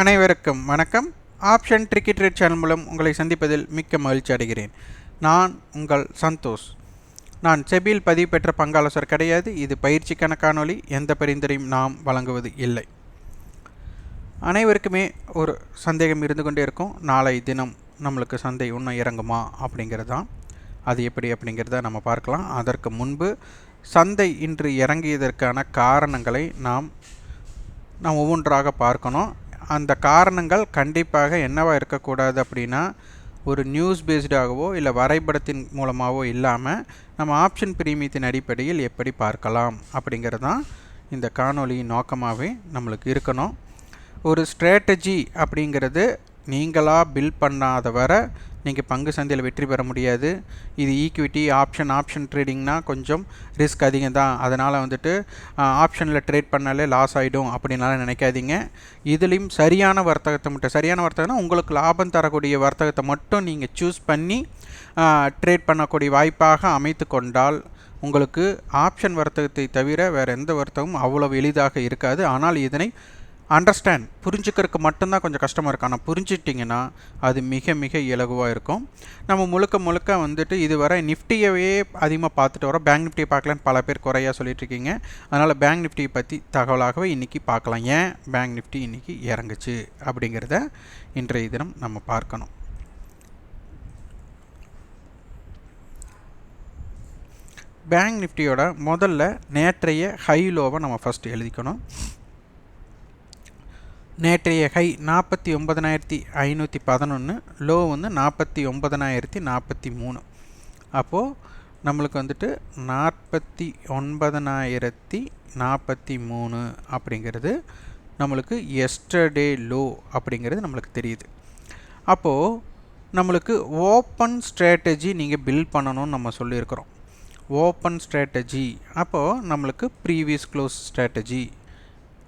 அனைவருக்கும் வணக்கம். Option ட்ரிக்கெட் rate channel மூலம் உங்களை சந்திப்பதில் மிக்க மகிழ்ச்சி அடைகிறேன். நான் உங்கள் சந்தோஷ். நான் செபியில் பதிவு பெற்ற பங்காலோசர் கிடையாது. இது பயிற்சிக்கான காணொலி எந்த பரிந்துரையும் நாம் வழங்குவது இல்லை. அனைவருக்குமே ஒரு சந்தேகம் இருந்து கொண்டே இருக்கும். நாளை தினம் நம்மளுக்கு சந்தை இன்னும் இறங்குமா அப்படிங்கிறது? தான் அது எப்படி அப்படிங்கிறத நம்ம பார்க்கலாம். அதற்கு முன்பு சந்தை இன்று இறங்கியதற்கான காரணங்களை நாம் நாம் ஒவ்வொன்றாக பார்க்கணும். அந்த காரணங்கள் கண்டிப்பாக என்னவாக இருக்கக்கூடாது அப்படின்னா ஒரு நியூஸ் பேஸ்டாகவோ இல்லை வரைபடத்தின் மூலமாகவோ இல்லாமல் நம்ம ஆப்ஷன் பிரீமியத்தின் அடிப்படையில் எப்படி பார்க்கலாம் அப்படிங்கிறது தான் இந்த காணொலியின் நோக்கமாகவே நம்மளுக்கு இருக்கணும். ஒரு ஸ்ட்ராட்டஜி அப்படிங்கிறது நீங்களாக பில் பண்ணாத வர நீங்கள் பங்கு சந்தையில் வெற்றி பெற முடியாது. இது ஈக்விட்டி ஆப்ஷன் ஆப்ஷன் ட்ரேடிங்னால் கொஞ்சம் ரிஸ்க் அதிகம் தான் அதனால் வந்துட்டு ஆப்ஷனில் ட்ரேட் பண்ணாலே லாஸ் ஆகிடும் அப்படின்னால நினைக்காதீங்க. இதுலேயும் சரியான வர்த்தகத்தை மட்டும் சரியான வர்த்தகம்னா உங்களுக்கு லாபம் தரக்கூடிய வர்த்தகத்தை மட்டும் நீங்கள் சூஸ் பண்ணி ட்ரேட் பண்ணக்கூடிய வாய்ப்பாக அமைத்து கொண்டால் உங்களுக்கு ஆப்ஷன் வர்த்தகத்தை தவிர வேறு எந்த வர்த்தகமும் அவ்வளவு எளிதாக இருக்காது. ஆனால் இதனை அண்டர்ஸ்டாண்ட் புரிஞ்சுக்கிறதுக்கு மட்டும்தான் கொஞ்சம் கஷ்டமாக இருக்கும் ஆனால் புரிஞ்சிட்டிங்கன்னா அது மிக மிக இலகுவாக இருக்கும். நம்ம முழுக்க முழுக்க வந்துட்டு இதுவரை நிஃப்டியவே அதிகமாக பார்த்துட்டு வரோம். பேங்க் நிஃப்டியை பார்க்கலான்னு பல பேர் குறையாக சொல்லிட்டுருக்கீங்க அதனால் பேங்க் நிஃப்டியை பற்றி தகவலாகவே இன்றைக்கி பார்க்கலாம். ஏன் பேங்க் நிஃப்டி இன்றைக்கி இறங்குச்சு அப்படிங்கிறத இன்றைய தினம் நம்ம பார்க்கணும். பேங்க் நிஃப்டியோட முதல்ல நேற்றைய ஹை லோவை நம்ம ஃபஸ்ட்டு எழுதிக்கணும். நேற்றைய ஹை நாற்பத்தி ஒன்பதனாயிரத்தி ஐநூற்றி பதினொன்று லோ வந்து நாற்பத்தி ஒன்பதனாயிரத்தி நாற்பத்தி மூணு. அப்போது நம்மளுக்கு வந்துட்டு நாற்பத்தி ஒன்பதனாயிரத்தி நாற்பத்தி மூணு அப்படிங்கிறது நம்மளுக்கு எஸ்டர்டே லோ அப்படிங்கிறது நம்மளுக்கு தெரியுது. அப்போது நம்மளுக்கு ஓப்பன் ஸ்ட்ராட்டஜி நீங்கள் பில்ட் பண்ணணும்னு நம்ம சொல்லியிருக்கிறோம். ஓப்பன் ஸ்ட்ராட்டஜி அப்போது நம்மளுக்கு ப்ரீவியஸ் க்ளோஸ் ஸ்ட்ராட்டஜி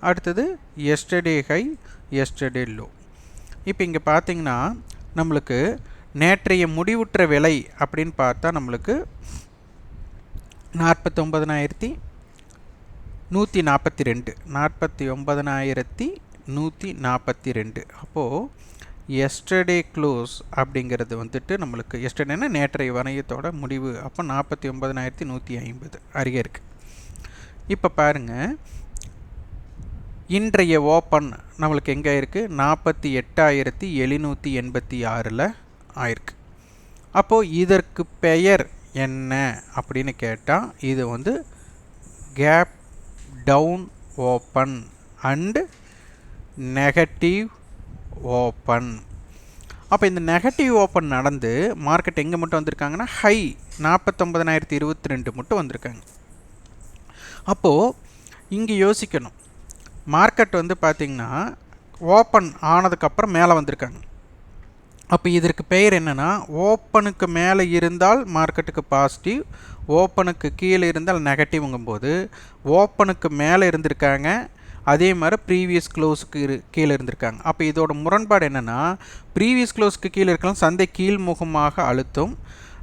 அடுத்தது எஸ்டர்டே ஹை எஸ்டர்டே லோ இப்போ இங்கே பார்த்தீங்கன்னா நம்மளுக்கு நேற்றைய முடிவுற்ற விலை அப்படின்னு பார்த்தா நம்மளுக்கு நாற்பத்தொம்பதனாயிரத்தி நூற்றி நாற்பத்தி ரெண்டு நாற்பத்தி ஒன்பதனாயிரத்தி நூற்றி நாற்பத்தி ரெண்டு அப்போது எஸ்டர்டே க்ளோஸ் அப்படிங்கிறது வந்துட்டு நம்மளுக்கு எஸ்டர்டேனா நேற்றைய வணையத்தோட முடிவு. அப்போ நாற்பத்தி ஒன்பதனாயிரத்தி நூற்றி ஐம்பது. அருகே இருக்குது இப்போ பாருங்கள் இன்றைய ஓப்பன் நம்மளுக்கு எங்கே இருக்குது நாற்பத்தி எட்டாயிரத்தி எழுநூற்றி எண்பத்தி ஆறில் ஆயிருக்கு. அப்போது இதற்கு பெயர் என்ன அப்படின்னு கேட்டால் இது வந்து gap down open and negative open அப்போ இந்த நெகட்டிவ் ஓப்பன் நடந்து மார்க்கெட் எங்கே மட்டும் வந்திருக்காங்கன்னா ஹை நாற்பத்தொம்பதனாயிரத்தி இருபத்தி ரெண்டு மட்டும் வந்திருக்காங்க. அப்போது இங்கே யோசிக்கணும். மார்க்கெட் வந்து பார்த்திங்கன்னா ஓப்பன் ஆனதுக்கப்புறம் மேலே வந்திருக்காங்க. அப்போ இதற்கு பெயர் என்னென்னா ஓப்பனுக்கு மேலே இருந்தால் மார்க்கெட்டுக்கு பாசிட்டிவ் ஓப்பனுக்கு கீழே இருந்தால் நெகட்டிவ்ங்கும்போது ஓப்பனுக்கு மேலே இருந்திருக்காங்க அதே மாதிரி ப்ரீவியஸ் க்ளோஸுக்கு இரு கீழே இருந்திருக்காங்க. அப்போ இதோட முரண்பாடு என்னென்னா ப்ரீவியஸ் க்ளோஸ்க்கு கீழே இருக்கலாம் சந்தை கீழ்முகமாக அழுத்தும்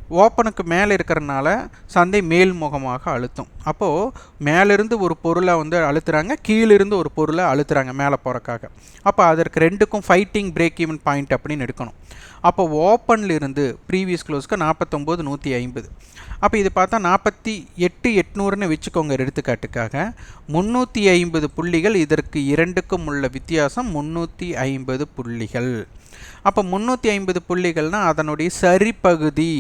ஓப்பனுக்கு மேலே இருக்கிறனால சந்தை மேல்முகமாக அழுத்தும். அப்போது மேலிருந்து ஒரு பொருளை வந்து அழுத்துறாங்க கீழிருந்து ஒரு பொருளை அழுத்துறாங்க மேலே போகிறக்காக அப்போ அதற்கு ரெண்டுக்கும் ஃபைட்டிங் பிரேக் ஈவன் பாயிண்ட் அப்படின்னு எடுக்கணும். அப்போ ஓப்பன்லேருந்து ப்ரீவியஸ் க்ளோஸ்க்கு நாற்பத்தொம்போது நூற்றி ஐம்பது. அப்போ இது பார்த்தா நாற்பத்தி எட்டு எட்நூறுன்னு வச்சுக்கோங்க எடுத்துக்காட்டுக்காக. முந்நூற்றி ஐம்பது புள்ளிகள் இதற்கு இரண்டுக்கும் உள்ள வித்தியாசம் முந்நூற்றி ஐம்பது புள்ளிகள். அப்போ முந்நூற்றி ஐம்பது புள்ளிகள்னால் அதனுடைய சரிப்பகுதி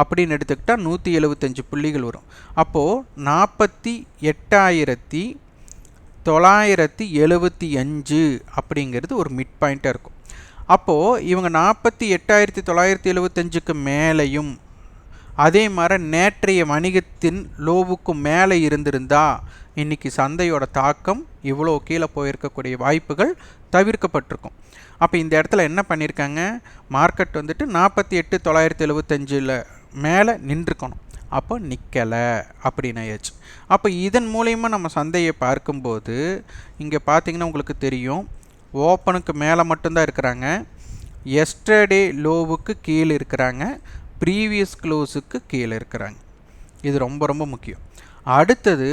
அப்படின்னு எடுத்துக்கிட்டால் நூற்றி எழுபத்தஞ்சு புள்ளிகள் வரும். அப்போது நாற்பத்தி எட்டாயிரத்தி தொள்ளாயிரத்தி எழுபத்தி அஞ்சு அப்படிங்கிறது ஒரு மிட் பாயிண்ட்டாக இருக்கும். அப்போது இவங்க நாற்பத்தி எட்டாயிரத்தி தொள்ளாயிரத்தி எழுபத்தஞ்சுக்கு மேலேயும் அதே மாதிரி நேற்றைய வணிகத்தின் லோவுக்கு மேலே இருந்திருந்தா இன்றைக்கி சந்தையோட தாக்கம் இவ்வளோ கீழே போயிருக்கக்கூடிய வாய்ப்புகள் தவிர்க்கப்பட்டிருக்கும். அப்போ இந்த இடத்துல என்ன பண்ணியிருக்காங்க மார்க்கெட் வந்துட்டு நாற்பத்தி எட்டு தொள்ளாயிரத்தி எழுபத்தஞ்சில் மேலே நின்றுக்கணும். அப்போ நிற்கலை அப்படின்னு ஆயாச்சு அப்போ இதன் மூலயமா நம்ம சந்தையை பார்க்கும்போது இங்கே பார்த்தீங்கன்னா உங்களுக்கு தெரியும் ஓப்பனுக்கு மேலே மட்டும்தான் இருக்கிறாங்க. எஸ்டர்டே லோவுக்கு கீழே இருக்கிறாங்க. ப்ரீவியஸ் க்ளோஸுக்கு கீழே இருக்கிறாங்க. இது ரொம்ப ரொம்ப முக்கியம். அடுத்தது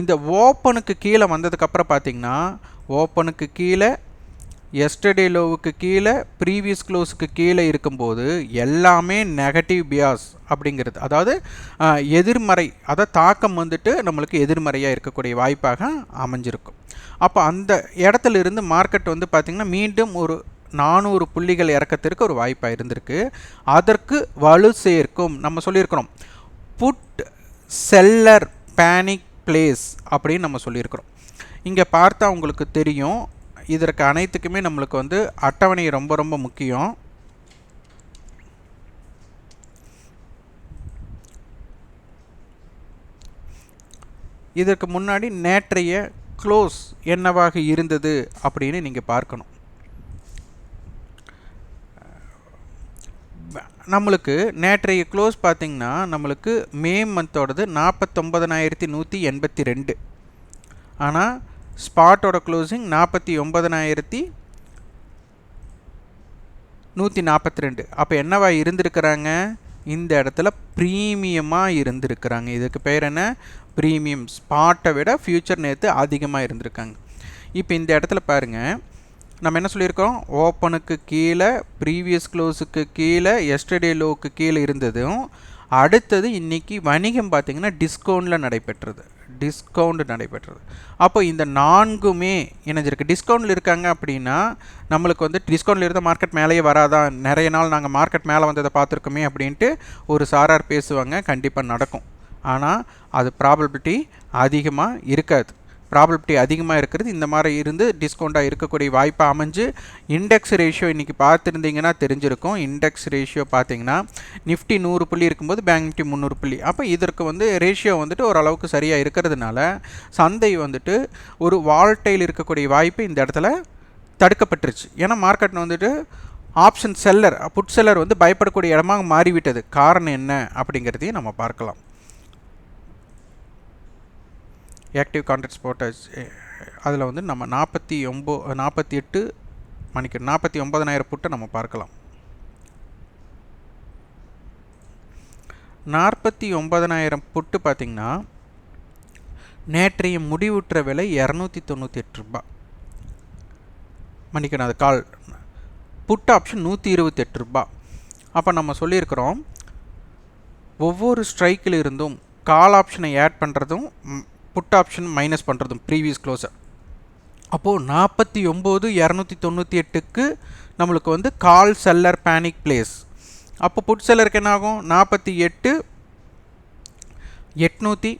இந்த ஓப்பனுக்கு கீழே வந்ததுக்கப்புறம் பார்த்திங்கன்னா ஓப்பனுக்கு கீழே எஸ்டர்டே லோவுக்கு கீழே ப்ரீவியஸ் க்ளோஸுக்கு கீழே இருக்கும்போது எல்லாமே நெகட்டிவ் பியாஸ் அப்படிங்கிறது. அதாவது எதிர்மறை அதாவது தாக்கம் வந்துட்டு நம்மளுக்கு எதிர்மறையாக இருக்கக்கூடிய வாய்ப்பாக அமைஞ்சிருக்கும். அப்போ அந்த இடத்துல இருந்து மார்க்கெட் வந்து பார்த்திங்கன்னா மீண்டும் ஒரு நானூறு புள்ளிகள் இறக்கத்திற்கு ஒரு வாய்ப்பாக இருந்திருக்கு. அதற்கு வலு சேர்க்கும் நம்ம சொல்லியிருக்கிறோம். புட் செல்லர் பேனிக் பிளேஸ் அப்படின்னு நம்ம சொல்லியிருக்கிறோம். இங்கே பார்த்தா உங்களுக்கு தெரியும். இதற்கு அனைத்துக்குமே நம்மளுக்கு வந்து அட்டவணை ரொம்ப ரொம்ப முக்கியம். இதற்கு முன்னாடி நேற்றைய க்ளோஸ் என்னவாக இருந்தது அப்படின்னு நீங்கள் பார்க்கணும். நம்மளுக்கு நேற்றைய க்ளோஸ் பார்த்தீங்கன்னா நம்மளுக்கு மே மந்தோடது நாற்பத்தொம்பதனாயிரத்தி நூற்றி எண்பத்தி ரெண்டு. ஆனால் ஸ்பாட்டோட க்ளோசிங் நாற்பத்தி ஒம்பதனாயிரத்தி நூற்றி நாற்பத்தி ரெண்டு. அப்போ என்னவா இருந்திருக்கிறாங்க? இந்த இடத்துல ப்ரீமியமாக இருந்திருக்கிறாங்க. இதுக்கு பேர் என்ன? ப்ரீமியம் ஸ்பாட்டை விட ஃப்யூச்சர் நேற்று அதிகமாக இருந்திருக்காங்க. இப்போ இந்த இடத்துல பாருங்கள் நம்ம என்ன சொல்லியிருக்கோம்? ஓப்பனுக்கு கீழே ப்ரீவியஸ் க்ளோஸுக்கு கீழே எஸ்டர்டே லோவுக்கு கீழே இருந்ததும் அடுத்தது இன்றைக்கி வணிகம் பார்த்திங்கன்னா டிஸ்கவுண்டில் நடைபெற்றது. டிஸ்கவுண்ட் நடைபெற்றது. அப்போ இந்த நான்குமே இணைஞ்சிருக்கு. டிஸ்கவுண்டில் இருக்காங்க அப்படின்னா நம்மளுக்கு வந்து டிஸ்கவுண்டில் இருந்தால் மார்க்கெட் மேலேயே வராதான் நிறைய நாள் நாங்கள் மார்க்கெட் மேலே வந்ததை பார்த்துருக்கோமே அப்படின்ட்டு ஒரு சாரார் பேசுவாங்க. கண்டிப்பாக நடக்கும். ஆனால் அது ப்ராபபிலிட்டி அதிகமாக இருக்காது. ப்ராபபிலிட்டி அதிகமாக இருக்கிறது. இந்த மாதிரி இருந்து டிஸ்கவுண்ட்டாக இருக்கக்கூடிய வாய்ப்பு அமைஞ்சு இண்டெக்ஸ் ரேஷியோ இன்றைக்கி பார்த்துருந்தீங்கன்னா தெரிஞ்சிருக்கும். இண்டெக்ஸ் ரேஷியோ பார்த்தீங்கன்னா நிஃப்டி நூறு புள்ளி இருக்கும்போது பேங்க் நிஃப்டி முந்நூறு புள்ளி. அப்போ இதற்கு வந்து ரேஷியோ வந்துட்டு ஓரளவுக்கு சரியாக இருக்கிறதுனால சந்தை வந்துட்டு ஒரு வால்டைல் இருக்கக்கூடிய வாய்ப்பு இந்த இடத்துல தடுக்கப்பட்டுருச்சு. ஏன்னா மார்க்கெட்டில் வந்துட்டு ஆப்ஷன் செல்லர் புட் செல்லர் வந்து பயப்படக்கூடிய இடமாக மாறிவிட்டது. காரணம் என்ன அப்படிங்கிறதையும் நம்ம பார்க்கலாம். ஆக்டிவ் கான்ட்ராக்ட்ஸ் போட்டாச்சு அதில் வந்து நம்ம நாற்பத்தி ஒம்போ நாற்பத்தி எட்டு மணிக்கு நாற்பத்தி ஒம்பதனாயிரம் புட்டை நம்ம பார்க்கலாம். நாற்பத்தி ஒம்பதனாயிரம் புட்டு பார்த்திங்கன்னா நேற்றைய முடிவுற்ற விலை இரநூத்தி தொண்ணூற்றி எட்டு ரூபாய் மன்னிக்கணும் அது கால் புட் ஆப்ஷன் நூற்றி இருபத்தெட்டு ரூபா. அப்போ நம்ம சொல்லியிருக்கிறோம் ஒவ்வொரு ஸ்ட்ரைக்கில் இருந்தும் கால் ஆப்ஷனை ஆட் பண்ணுறதும் புட் ஆப்ஷன் மைனஸ் பண்ணுறதும் ப்ரீவியஸ் க்ளோஸை அப்போது நாற்பத்தி ஒம்பது இரநூத்தி தொண்ணூற்றி எட்டுக்கு நம்மளுக்கு வந்து கால் செல்லர் பேனிக் பிளேஸ் அப்போ புட் செல்லருக்கு என்ன ஆகும் நாற்பத்தி எட்டு எட்நூற்றி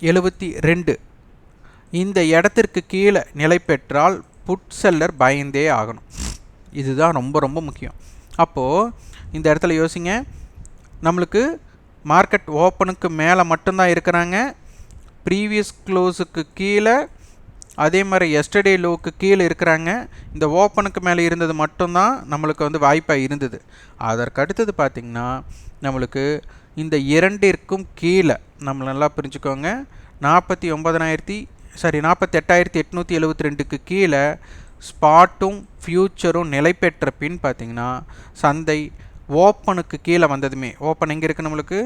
எழுபத்தி ரெண்டு இந்த இடத்திற்கு கீழே நிலை பெற்றால் புட் செல்லர் பயந்தே ஆகணும். இதுதான் ரொம்ப ரொம்ப முக்கியம். அப்போது இந்த இடத்துல யோசிங்க. நம்மளுக்கு மார்க்கெட் ஓப்பனுக்கு மேலே மட்டும்தான் இருக்கிறாங்க. ப்ரீவியஸ் க்ளோஸுக்கு கீழே அதே மாதிரி எஸ்டர்டே லோக்கு கீழே இருக்கிறாங்க. இந்த ஓப்பனுக்கு மேலே இருந்தது மட்டும்தான் நம்மளுக்கு வந்து வாய்ப்பாக இருந்தது. அதற்கு அடுத்தது பார்த்திங்கன்னா நம்மளுக்கு இந்த இரண்டிற்கும் கீழே நம்ம நல்லா புரிஞ்சுக்கோங்க. நாற்பத்தி ஒன்பதனாயிரத்தி சாரி நாற்பத்தி எட்டாயிரத்தி எட்நூற்றி எழுபத்தி ரெண்டுக்கு கீழே ஸ்பாட்டும் ஃப்யூச்சரும் நிலை பெற்ற பின் பார்த்திங்கன்னா சந்தை ஓப்பனுக்கு கீழே வந்ததுமே. ஓப்பன் எங்கே இருக்குது நம்மளுக்கு?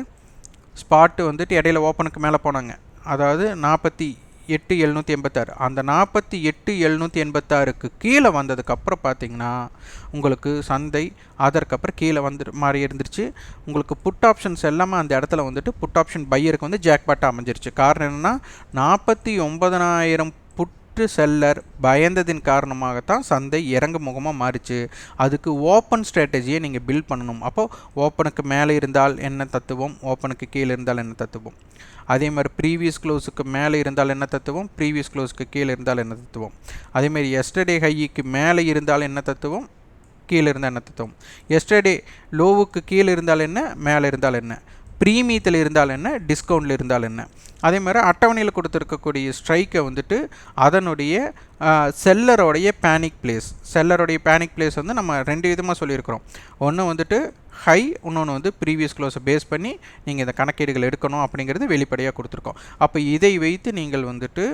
ஸ்பாட்டு வந்துட்டு இடையில ஓப்பனுக்கு மேலே போனாங்க. அதாவது நாற்பத்தி எட்டு எழுநூற்றி எண்பத்தாறு. அந்த நாற்பத்தி எட்டு எழுநூற்றி எண்பத்தாறுக்கு கீழே வந்ததுக்கப்புறம் பார்த்தீங்கன்னா உங்களுக்கு சந்தை அதற்கப்புறம் கீழே வந்து மாறி இருந்துருச்சு. உங்களுக்கு புட் ஆப்ஷன்ஸ் எல்லாமே அந்த இடத்துல வந்துட்டு புட் ஆப்ஷன் பையருக்கு வந்து ஜாக்பாட்டாக அமைஞ்சிருச்சு. காரணம் என்னென்னா நாற்பத்தி ஒன்பதனாயிரம் புட்டு செல்லர் பயந்ததின் காரணமாகத்தான் சந்தை இறங்கு முகமாக மாறிச்சு. அதுக்கு ஓப்பன் ஸ்ட்ராட்டஜியை நீங்கள் பில்ட் பண்ணணும். அப்போது ஓப்பனுக்கு மேலே இருந்தால் என்ன தத்துவம்? ஓப்பனுக்கு கீழே இருந்தால் என்ன தத்துவம்? அதே மாதிரி ப்ரீவியஸ் க்ளோஸுக்கு மேலே இருந்தால் என்ன தத்துவம்? ப்ரீவியஸ் க்ளோஸுக்கு கீழே இருந்தால் என்ன தத்துவம்? அதேமாரி எஸ்டர்டே ஹைக்கு மேலே இருந்தால் என்ன தத்துவம்? கீழே இருந்தால் என்ன தத்துவம்? எஸ்டர்டே லோவுக்கு கீழே இருந்தால் என்ன? மேலே இருந்தால் என்ன? ப்ரீமியத்தில் இருந்தால் என்ன டிஸ்கவுண்டில் இருந்தால் என்ன. அதே மாதிரி அட்டவணையில் கொடுத்துருக்கக்கூடிய ஸ்ட்ரைக்கை வந்துட்டு அதனுடைய செல்லரோடைய பேனிக் பிளேஸ் செல்லருடைய பேனிக் பிளேஸ் வந்து நம்ம ரெண்டு விதமாக சொல்லியிருக்கிறோம். ஒன்று வந்துட்டு ஹை இன்னொன்று வந்து ப்ரீவியஸ் க்ளோஸை பேஸ் பண்ணி நீங்கள் இந்த கணக்கீடுகள் எடுக்கணும் அப்படிங்கிறது வெளிப்படையாக கொடுத்துருக்கோம். அப்போ இதை வைத்து நீங்கள் வந்துட்டு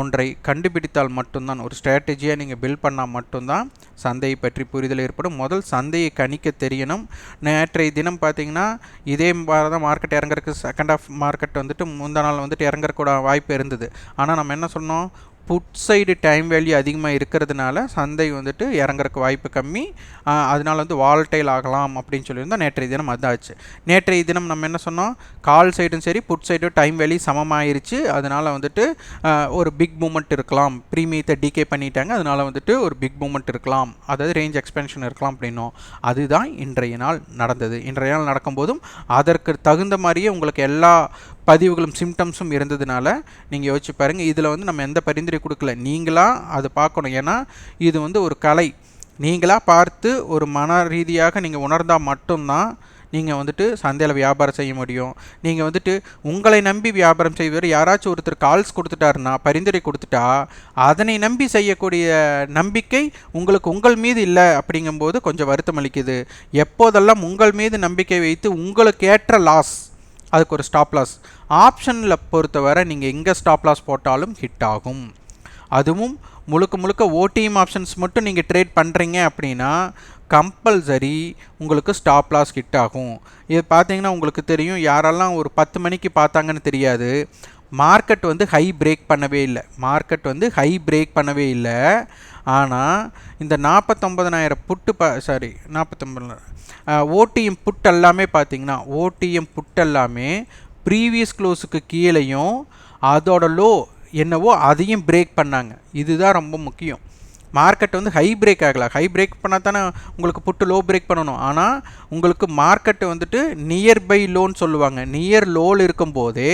ஒன்றை கண்டுபிடித்தால் மட்டும்தான் ஒரு ஸ்ட்ராட்டஜியாக நீங்கள் பில்ட் பண்ணால் மட்டும்தான் சந்தையை பற்றி புரிதல் ஏற்படும். முதல் சந்தையை கணிக்க தெரியணும். நேற்றைய தினம் பார்த்தீங்கன்னா இதே மாதிரி தான் மார்க்கெட் இறங்குறதுக்கு செகண்ட் ஆஃப் மார்க்கெட் வந்துட்டு முந்தா நாள் வந்துட்டு இறங்குறக்கூட வாய்ப்பு இருந்தது. ஆனால் நம்ம என்ன சொன்னோம்? புட் சைடு டைம் வேல்யூ அதிகமாக இருக்கிறதுனால சந்தை வந்துட்டு இறங்குறக்கு வாய்ப்பு கம்மி. அதனால் அதனால வந்து வால்டைல் ஆகலாம் அப்படின்னு சொல்லியிருந்தோம். நேற்றைய தினம் அதாச்சு. நேற்றைய தினம் நம்ம என்ன சொன்னோம்? கால் சைடும் சரி புட் சைடும் டைம் வேல்யூ சமமாயிருச்சு. அதனால் வந்துட்டு ஒரு பிக் மூமெண்ட் இருக்கலாம். ப்ரீமியத்தை டிகே பண்ணிட்டாங்க. அதனால் வந்துட்டு ஒரு பிக் மூமெண்ட் இருக்கலாம். அதாவது ரேஞ்ச் எக்ஸ்பென்ஷன் இருக்கலாம் அப்படின்னோம். அதுதான் இன்றைய நாள் நடந்தது. இன்றைய நாள் நடக்கும்போதும் அதற்கு தகுந்த மாதிரியே உங்களுக்கு எல்லா பதிவுகளும் சிம்டம்ஸும் இருந்ததுனால நீங்கள் யோசிச்சு பாருங்கள் இதில் வந்து நம்ம எந்த பரிந்துரை கொடுக்கல. நீங்களாக அதை பார்க்கணும். ஏன்னா இது வந்து ஒரு கலை. நீங்களாக பார்த்து ஒரு மன ரீதியாக நீங்கள் உணர்ந்தால் மட்டும்தான் நீங்கள் வந்துட்டு சந்தையில் வியாபாரம் செய்ய முடியும். நீங்கள் வந்துட்டு உங்களை நம்பி வியாபாரம் செய்வர். யாராச்சும் ஒருத்தர் கால்ஸ் கொடுத்துட்டாருன்னா பரிந்துரை கொடுத்துட்டா அதனை நம்பி செய்யக்கூடிய நம்பிக்கை உங்களுக்கு உங்கள் மீது இல்லை அப்படிங்கும்போது கொஞ்சம் வருத்தம் அளிக்குது. எப்போதெல்லாம் உங்கள் மீது நம்பிக்கை வைத்து உங்களுக்கு ஏற்ற லாஸ் அதுக்கு ஒரு ஸ்டாப் லாஸ் ஆப்ஷனில் பொறுத்தவரை நீங்கள் எங்கே ஸ்டாப் லாஸ் போட்டாலும் ஹிட் ஆகும். அதுவும் முழுக்க முழுக்க ஓடிஎம் ஆப்ஷன்ஸ் மட்டும் நீங்கள் ட்ரேட் பண்ணுறீங்க அப்படின்னா கம்பல்சரி உங்களுக்கு ஸ்டாப் லாஸ் ஹிட் ஆகும். இது பார்த்தீங்கன்னா உங்களுக்கு தெரியும். யாரெல்லாம் ஒரு பத்து மணிக்கு பார்த்தாங்கன்னு தெரியாது. மார்க்கெட் வந்து ஹை பிரேக் பண்ணவே இல்லை. மார்க்கெட் வந்து ஹை பிரேக் பண்ணவே இல்லை. ஆனால் இந்த நாற்பத்தொம்பதனாயிரம் புட்டு ப சாரி நாற்பத்தொம்பது ஓடிஎம் புட் எல்லாமே பார்த்தீங்கன்னா ஓடிஎம் புட் எல்லாமே ப்ரீவியஸ் க்ளோஸுக்கு கீழேயும் அதோட லோ என்னவோ அதையும் பிரேக் பண்ணாங்க. இதுதான் ரொம்ப முக்கியம். மார்க்கெட் வந்து ஹை பிரேக் ஆகலை. ஹை பிரேக் பண்ணால் தானே உங்களுக்கு புட்டு லோ பிரேக் பண்ணணும். ஆனால் உங்களுக்கு மார்க்கெட் வந்துட்டு நியர் பை லோன்னு சொல்லுவாங்க. நியர் லோல் இருக்கும்போதே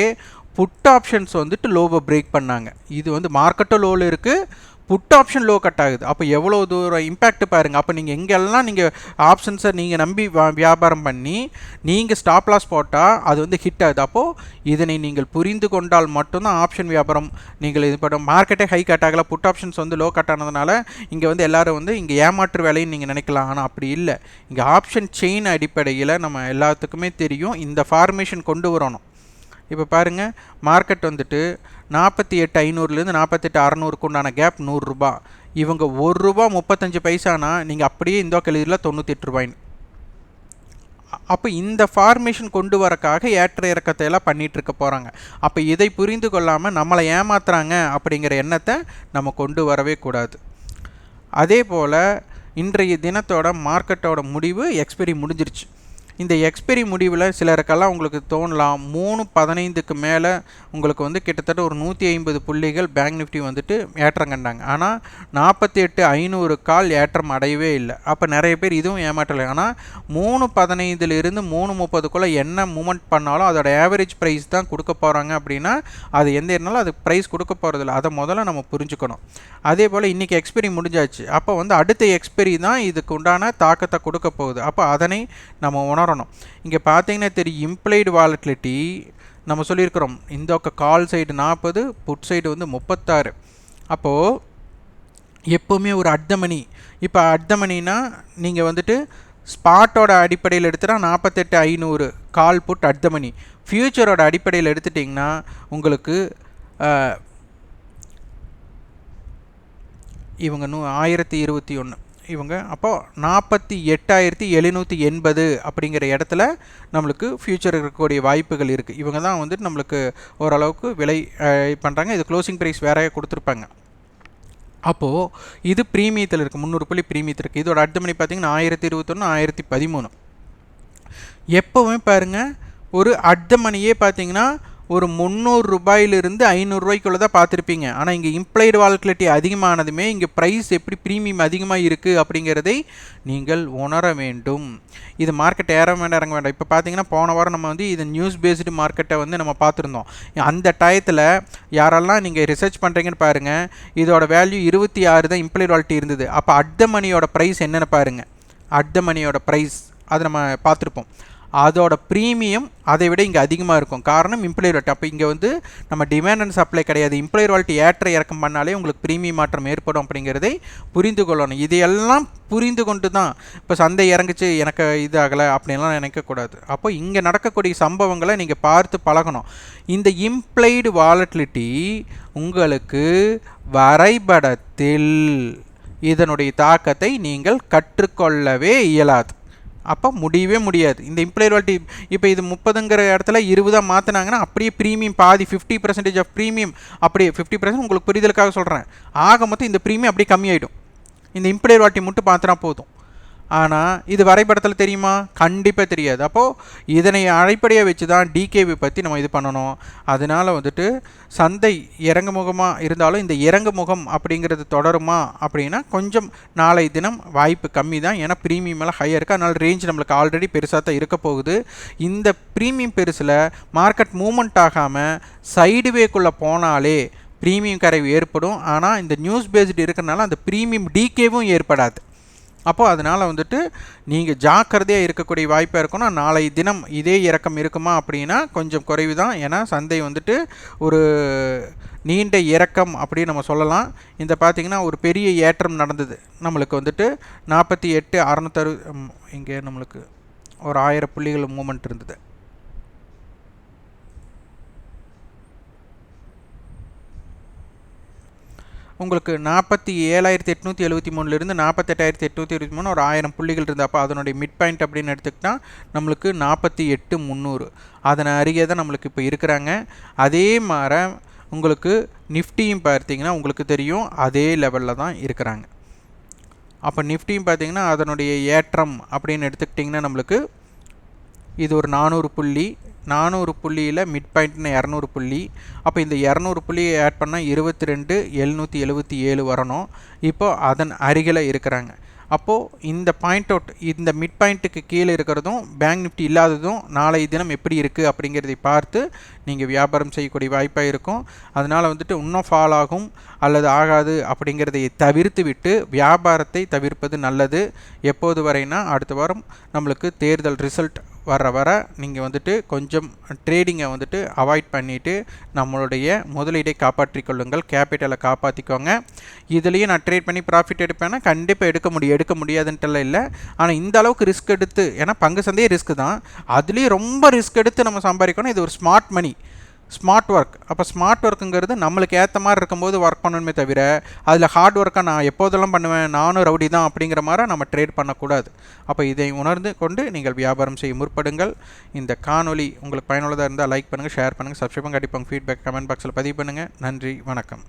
புட் ஆப்ஷன்ஸ் வந்துட்டு லோவை பிரேக் பண்ணாங்க. இது வந்து மார்க்கெட்டும் லோவில் இருக்குது புட் ஆப்ஷன் லோ கட் ஆகுது. அப்போ எவ்வளோ தூரம் இம்பேக்ட் பாருங்கள் அப்போ நீங்கள் எங்கெல்லாம் நீங்கள் ஆப்ஷன்ஸை நீங்கள் நம்பி வியாபாரம் பண்ணி நீங்கள் ஸ்டாப் லாஸ் போட்டால் அது வந்து ஹிட் ஆகுது. அப்போது இதனை நீங்கள் புரிந்து கொண்டால் மட்டும்தான் ஆப்ஷன் வியாபாரம் நீங்கள் இது பண்ண மார்க்கெட்டே ஹை கட் ஆகலை புட் ஆப்ஷன்ஸ் வந்து லோ கட் ஆனதுனால இங்கே வந்து எல்லாரும் வந்து இங்கே ஏமாற்று வேலைன்னு நீங்கள் நினைக்கலாம். ஆனால் அப்படி இல்லை. இங்கே ஆப்ஷன் செயின் அடிப்படையில் நம்ம எல்லாத்துக்குமே தெரியும். இந்த ஃபார்மேஷன் கொண்டு வரணும். இப்போ பாருங்கள் மார்க்கெட் வந்துட்டு நாற்பத்தி எட்டு ஐநூறுலேருந்து நாற்பத்தெட்டு அறநூறுக்கு உண்டான கேப் நூறுரூபா. இவங்க ஒரு ரூபா முப்பத்தஞ்சு பைசானா நீங்கள் அப்படியே இந்த கழுதியில் தொண்ணூற்றி எட்டு ரூபாய்ன்னு அப்போ இந்த ஃபார்மேஷன் கொண்டு வரக்காக ஏற்ற இறக்கத்தை எல்லாம் பண்ணிகிட்ருக்க இருக்க போகிறாங்க அப்போ இதை புரிந்து கொள்ளாமல் நம்மளை ஏமாத்துறாங்க அப்படிங்கிற எண்ணத்தை நம்ம கொண்டு வரவே கூடாது. அதே போல் இன்றைய தினத்தோட மார்க்கெட்டோட முடிவு எக்ஸ்பைரி முடிஞ்சிருச்சு. இந்த எக்ஸ்பைரி முடிவில் சிலருக்கெல்லாம் உங்களுக்கு தோணலாம். மூணு பதினைந்துக்கு மேலே உங்களுக்கு வந்து கிட்டத்தட்ட ஒரு நூற்றி ஐம்பது புள்ளிகள் பேங்க் நிஃப்டி வந்துட்டு ஏற்றம் கண்டாங்க. ஆனால் நாற்பத்தி எட்டு ஐநூறு கால் ஏற்றம் அடையவே இல்லை. அப்போ நிறைய பேர் இதுவும் ஏமாற்றலை. ஆனால் மூணு பதினைந்துலேருந்து மூணு முப்பதுக்குள்ளே என்ன மூமெண்ட் பண்ணாலும் அதோட ஆவரேஜ் ப்ரைஸ் தான் கொடுக்க போகிறாங்க அப்படின்னா அது எந்த இருந்தாலும் அது ப்ரைஸ் கொடுக்க போகிறதில்ல அதை முதல்ல நம்ம புரிஞ்சுக்கணும். அதே போல் இன்றைக்கி எக்ஸ்பைரி முடிஞ்சாச்சு. அப்போ வந்து அடுத்த எக்ஸ்பைரி தான் இதுக்கு உண்டான தாக்கத்தை கொடுக்க போகுது. அப்போ அதனை நம்ம உணரணும் இங்கே பார்த்தீங்கன்னா தெரியும் இம்ப்ளைடு வாலட்டிலிட்டி நம்ம சொல்லியிருக்கிறோம். இந்த பக்கம் கால் சைடு நாற்பது புட் சைடு வந்து முப்பத்தாறு. அப்போது எப்போவுமே ஒரு அர்த்தமணி. இப்போ அர்த்தமணினா நீங்கள் வந்துட்டு ஸ்பாட்டோட அடிப்படையில் எடுத்துட்டா நாற்பத்தெட்டு ஐநூறு கால் புட் அர்த்தமணி. ஃப்யூச்சரோட அடிப்படையில் எடுத்துட்டிங்கன்னா உங்களுக்கு இவங்க நூ ஆயிரத்தி இருபத்தி ஒன்று இவங்க. அப்போ நாற்பத்தி எட்டாயிரத்தி எழுநூற்றி எண்பது அப்படிங்கிற இடத்துல நம்மளுக்கு ஃப்யூச்சர் இருக்கக்கூடிய வாய்ப்புகள் இருக்குது இவங்க தான் வந்துட்டு நம்மளுக்கு ஓரளவுக்கு விலை பண்ணுறாங்க இது க்ளோசிங் ப்ரைஸ் வேற கொடுத்துருப்பாங்க. அப்போது இது ப்ரீமியத்தில் இருக்குது முந்நூறு புள்ளி ப்ரீமியத்தில் இருக்குது இதோட அடுத்த மணி பார்த்தீங்கன்னா ஆயிரத்தி இருபத்தொன்று ஆயிரத்தி பதிமூணு. எப்போவுமே பாருங்கள் ஒரு அர்த்த மணியே பார்த்தீங்கன்னா ஒரு முந்நூறு ரூபாயிலிருந்து ஐநூறுரூவாய்க்குள்ளே தான் பார்த்துருப்பீங்க. ஆனால் இங்கே இம்ப்ளைடு வால்குலிட்டி அதிகமானதுமே இங்கே ப்ரைஸ் எப்படி ப்ரீமியம் அதிகமாக இருக்குது அப்படிங்கிறதை நீங்கள் உணர வேண்டும். இது மார்க்கெட் ஏற வேண்டாம் இறங்க வேண்டாம் இப்போ பார்த்தீங்கன்னா போன வாரம் நம்ம வந்து இது நியூஸ் பேஸ்டு மார்க்கெட்டை வந்து நம்ம பார்த்துருந்தோம். அந்த டயத்தில் யாரெல்லாம் நீங்கள் ரிசர்ச் பண்ணுறீங்கன்னு பாருங்கள் இதோட வேல்யூ இருபத்தி ஆறு தான் இம்ப்ளைடு வாலிட்டி இருந்தது. அப்போ அட் மணியோட ப்ரைஸ் என்னென்னு பாருங்கள் அட் மணியோட ப்ரைஸ் அதை நம்ம பார்த்துருப்போம். அதோட ப்ரீமியம் அதை விட இங்கே அதிகமாக இருக்கும். காரணம் இம்ப்ளாயர் வால்ட் அப்போ இங்கே வந்து நம்ம டிமாண்ட் அண்ட் சப்ளை கிடையாது. இம்ப்ளாயர் வால்ட் ஏற்ற இறக்கம் பண்ணாலே உங்களுக்கு ப்ரீமியம் மாற்றம் ஏற்படும் அப்படிங்கிறதை புரிந்து கொள்ளணும். இதையெல்லாம் புரிந்து கொண்டு தான் இப்போ சந்தை இறங்குச்சு எனக்கு இது ஆகலை அப்படின்லாம் நினைக்கக்கூடாது. அப்போ இங்கே நடக்கக்கூடிய சம்பவங்களை நீங்கள் பார்த்து பழகணும். இந்த இம்ப்ளைடு வாலட்டிலிட்டி உங்களுக்கு வரைபடத்தில் இதனுடைய தாக்கத்தை நீங்கள் கற்றுக்கொள்ளவே இயலாது. அப்போ முடியவே முடியாது. இந்த இம்ப்ளாயர் வாலிட்டி இப்போ இது முப்பதுங்கிற இடத்துல இருபதாக மாற்றினாங்கன்னா அப்படியே ப்ரீமியம் பாதி ஃபிஃப்டி பர்சன்டேஜ் ஆஃப் ப்ரீமியம் அப்படியே ஃபிஃப்டி பர்சன்ட் உங்களுக்கு புரிதலுக்காக சொல்கிறேன் ஆக மொத்தம் இந்த ப்ரீமியம் அப்படியே கம்மியாயிடும். இந்த இம்ப்ளாயர் வாட்டி மட்டும் பார்த்துனா போதும். ஆனால் இது வரைபடத்தில் தெரியுமா? கண்டிப்பாக தெரியாது. அப்போது இதனை அடிப்படையாக வச்சு தான் டிகேவி பற்றி நம்ம இது பண்ணணும். அதனால் வந்துட்டு சந்தை இறங்கு முகமாக இருந்தாலும் இந்த இறங்கு முகம் அப்படிங்கிறது தொடருமா அப்படின்னா கொஞ்சம் நாளை தினம் வாய்ப்பு கம்மி தான் ஏன்னா ப்ரீமியம் எல்லாம் ஹையாக இருக்குது அதனால் ரேஞ்ச் நம்மளுக்கு ஆல்ரெடி பெருசாக தான் இருக்க போகுது. இந்த ப்ரீமியம் பெருசில் மார்க்கெட் மூமெண்ட் ஆகாமல் சைடுவேக்குள்ளே போனாலே ப்ரீமியம் கரைவு ஏற்படும். ஆனால் இந்த நியூஸ் பேஸ்டு இருக்கிறனால அந்த ப்ரீமியம் டிகேவும் ஏற்படாது. அப்போது அதனால் வந்துட்டு நீங்கள் ஜாக்கிரதையாக இருக்கக்கூடிய வாய்ப்பாக இருக்கணும். நாளை தினம் இதே இறக்கம் இருக்குமா அப்படின்னா கொஞ்சம் குறைவு தான் ஏன்னா சந்தை வந்துட்டு ஒரு நீண்ட இறக்கம் அப்படின்னு நம்ம சொல்லலாம். இந்த பார்த்திங்கன்னா ஒரு பெரிய ஏற்றம் நடந்தது. நம்மளுக்கு வந்துட்டு நாற்பத்தி எட்டு அறநூத்தறு இங்கே நம்மளுக்கு ஒரு ஆயிரம் புள்ளிகள் மூமெண்ட் இருந்தது. உங்களுக்கு நாற்பத்தி ஏழாயிரத்தி எட்நூற்றி எழுபத்தி மூணுலேருந்து நாற்பத்தெட்டாயிரத்தி எட்நூற்றி இருபத்தி மூணு ஒரு ஆயிரம் புள்ளிகள் இருந்தப்போ அப்போ அதனுடைய மிட் பாயிண்ட் அப்படின்னு எடுத்துக்கிட்டால் நம்மளுக்கு நாற்பத்தி எட்டு முந்நூறு. அதனை அருகே தான் நம்மளுக்கு இப்போ இருக்கிறாங்க. அதே மாதிரி உங்களுக்கு நிஃப்டியும் பார்த்தீங்கன்னா உங்களுக்கு தெரியும் அதே லெவலில் தான் இருக்கிறாங்க. அப்போ நிஃப்டியும் பார்த்தீங்கன்னா அதனுடைய ஏற்றம் அப்படின்னு எடுத்துக்கிட்டிங்கன்னா நம்மளுக்கு இது ஒரு நானூறு புள்ளி நானூறு புள்ளியில் மிட் பாயிண்ட்னு இரநூறு புள்ளி. அப்போ இந்த இரநூறு புள்ளியை ஆட் பண்ணால் இருபத்தி ரெண்டு எழுநூற்றி எழுபத்தி ஏழு வரணும். இப்போது அதன் அருகில் இருக்கிறாங்க. அப்போது இந்த பாயிண்ட் அவுட் இந்த மிட் பாயிண்ட்டுக்கு கீழே இருக்கிறதும் பேங்க் நிஃப்டி இல்லாததும் நாளைய தினம் எப்படி இருக்குது அப்படிங்கிறதை பார்த்து நீங்கள் வியாபாரம் செய்யக்கூடிய வாய்ப்பாக இருக்கும். அதனால் வந்துட்டு இன்னும் ஃபால் ஆகும் அல்லது ஆகாது அப்படிங்கிறதை தவிர்த்து விட்டு வியாபாரத்தை தவிர்ப்பது நல்லது. எப்போது வரைனா அடுத்த வாரம் நம்மளுக்கு தேர்தல் ரிசல்ட் வர வர நீங்கள் வந்துட்டு கொஞ்சம் ட்ரேடிங்கை வந்துட்டு அவாய்ட் பண்ணிவிட்டு நம்மளுடைய முதலீடை காப்பாற்றிக்கொள்ளுங்கள் கேபிட்டலை காப்பாற்றிக்கோங்க இதுலேயும் நான் ட்ரேட் பண்ணி ப்ராஃபிட் எடுப்பேன்னா கண்டிப்பாக எடுக்க முடியும் எடுக்க முடியாதுன்ட்டுலாம் இல்லை. ஆனால் இந்த அளவுக்கு ரிஸ்க் எடுத்து ஏன்னா பங்கு சந்தையே ரிஸ்க் தான். அதுலேயும் ரொம்ப ரிஸ்க் எடுத்து நம்ம சம்பாதிக்கணும். இது ஒரு ஸ்மார்ட் மணி ஸ்மார்ட் ஒர்க் அப்போ ஸ்மார்ட் ஒர்க்குங்கிறது நம்மளுக்கு ஏற்ற மாதிரி இருக்கும்போது ஒர்க் பண்ணணுமே தவிர அதில் ஹார்ட் ஒர்க்காக நான் எப்போதெல்லாம் பண்ணுவேன் நானும் ரவுடி தான் அப்படிங்கிற மாதிரி நம்ம ட்ரேட் பண்ணக்கூடாது. அப்போ இதை உணர்ந்து கொண்டு நீங்கள் வியாபாரம் செய்ய முற்படுங்கள். இந்த காணொலி உங்களுக்கு பயனுள்ளதாக இருந்தால் லைக் பண்ணுங்கள் ஷேர் பண்ணுங்கள் சப்ஸ்கிரைப் கண்டிப்பாக ஃபீட்பேக் கமெண்ட் பாக்ஸில் பதிவு பண்ணுங்கள் நன்றி வணக்கம்.